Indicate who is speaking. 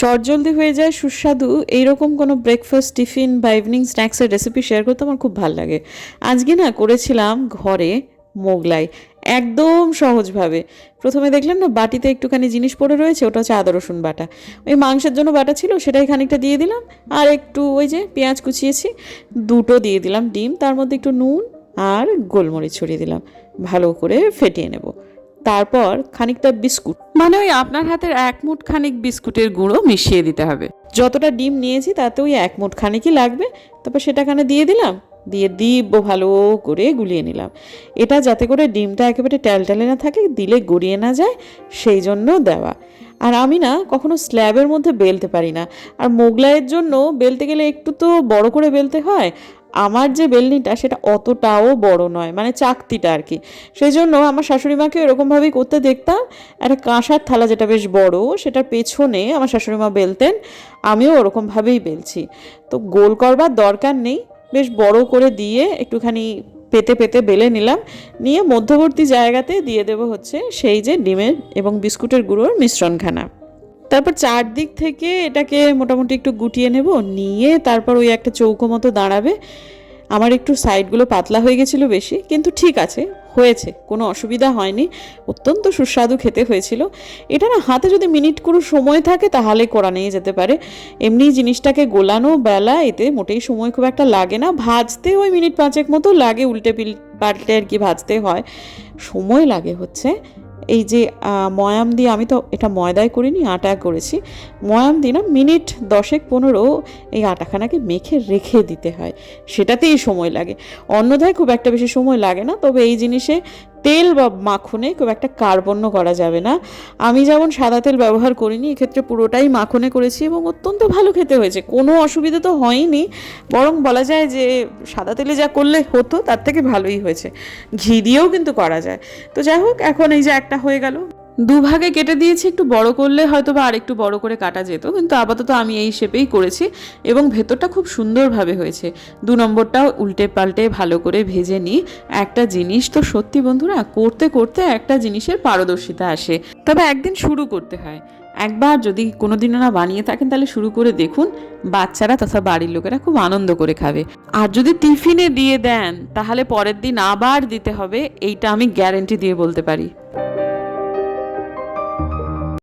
Speaker 1: চটজলদি হয়ে যায়, সুস্বাদু। এইরকম কোনো ব্রেকফাস্ট টিফিন বা ইভিনিং স্ন্যাক্সের রেসিপি শেয়ার করতে আমার খুব ভালো লাগে। আজকে না করেছিলাম ঘরে মোগলাই, একদম সহজভাবে। প্রথমে দেখলাম না বাটিতে একটুখানি জিনিস পড়ে রয়েছে, ওটা হচ্ছে আদা, রসুন বাটা। ওই মাংসের জন্য বাটা ছিল, সেটাই খানিকটা দিয়ে দিলাম, আর একটু ওই যে পেঁয়াজ কুচিয়েছি, দুটো দিয়ে দিলাম ডিম, তার মধ্যে একটু নুন আর গোলমরিচ ছড়িয়ে দিলাম। ভালো করে ফেটিয়ে নেব। তারপর খানিকটা বিস্কুট। মানে ওই আপনার হাতের এক মুঠ খানিক বিস্কুটের গুঁড়ো মিশিয়ে দিতে হবে। যতটা ডিম নিয়েছি তাতে ওই এক মুঠ খানিকই লাগবে। তারপর সেটাখানে দিয়ে দিলাম। দিয়ে দিব্য ভালো করে গুলিয়ে নিলাম। এটা যাতে করে ডিমটা একেবারে ট্যালট্যালে না থাকে, দিলে গড়িয়ে না যায়, সেই জন্য দেওয়া। আর আমি না কখনো স্ল্যাবের মধ্যে বেলতে পারি না। আর মোগলাইয়ের জন্য বেলতে গেলে একটু তো বড় করে বেলতে হয়। আমার যে বেলনিটা সেটা অতটাও বড় নয় মানে চাকতিটা আর কি। সেই জন্য আমার শাশুড়ি মাকে এরকমভাবেই করতে দেখতাম। একটা কাঁসার থালা যেটা বেশ বড়, সেটার পেছনে আমার শাশুড়ি মা বেলতেন, আমিও ওরকমভাবেই বেলছি। তো গোল করবার দরকার নেই, বেশ বড় করে দিয়ে একটুখানি পেতে পেতে বেলে নিলাম। নিয়ে মধ্যবর্তী জায়গাতে দিয়ে দেবো হচ্ছে সেই যে ডিমের এবং বিস্কুটের গুঁড়োর মিশ্রণখানা। তারপর চারদিক থেকে এটাকে মোটামুটি একটু গুটিয়ে নেব। নিয়ে তারপর ওই একটা চৌকো মতো দাঁড়াবে। আমার একটু সাইডগুলো পাতলা হয়ে গেছিল বেশি, কিন্তু ঠিক আছে, হয়েছে, কোনো অসুবিধা হয়নি, অত্যন্ত সুস্বাদু খেতে হয়েছিল। এটা না হাতে যদি মিনিট কুড়ো সময় থাকে তাহলে করা নিয়ে যেতে পারে। এমনি জিনিসটাকে গোলানো বেলা, এতে মোটেই সময় খুব একটা লাগে না, ভাজতে ওই মিনিট পাঁচেক মতো লাগে উল্টে পিল পাল্টে আর কি ভাজতে হয়। সময় লাগে হচ্ছে। এই যে ময়াম দিয়ে আমি তো এটা ময়দায় করিনি আটা করেছি। ময়াম দিয়ে না মিনিট দশেক পনেরো এই আটাখানাকে মেখে রেখে দিতে হয়। সেটাতেই সময় লাগে। অন্যথায় খুব একটা বেশি সময় লাগে না, তবে এই জিনিসে তেল বা মাখনে খুব একটা কার্বন্য করা যাবে না। আমি যেমন সাদা তেল ব্যবহার করিনি, এক্ষেত্রে পুরোটাই মাখনে করেছি এবং অত্যন্ত ভালো খেতে হয়েছে। কোনো অসুবিধা তো হয়নি, বরং বলা যায় যে সাদা তেলে যা করলে হতো, তার থেকে ভালোই হয়েছে। ঘি দিয়েও কিন্তু করা যায়। তো যাই হোক, এখন এই যে একটা হয়ে গেল। দুভাগে কেটে দিয়েছি, একটু বড় করলে হয়তো বা আরেকটু বড় করে কাটা যেত, কিন্তু আপাতত আমি এই শেপেই করেছি এবং ভেতরটা খুব সুন্দরভাবে হয়েছে। দু নম্বরটাও উল্টে পাল্টে ভালো করে ভেজে নিই। একটা জিনিস তো সত্যি বন্ধুরা, করতে করতে একটা জিনিসের পারদর্শিতা আসে। তবে একদিন শুরু করতে হয়। একবার যদি কোনো কোনোদিনও না বানিয়ে থাকেন, তাহলে শুরু করে দেখুন, বাচ্চারা তথা বাড়ির লোকেরা খুব আনন্দ করে খাবে। আর যদি টিফিনে দিয়ে দেন, তাহলে পরের দিন আবার দিতে হবে, এইটা আমি গ্যারেন্টি দিয়ে বলতে পারি।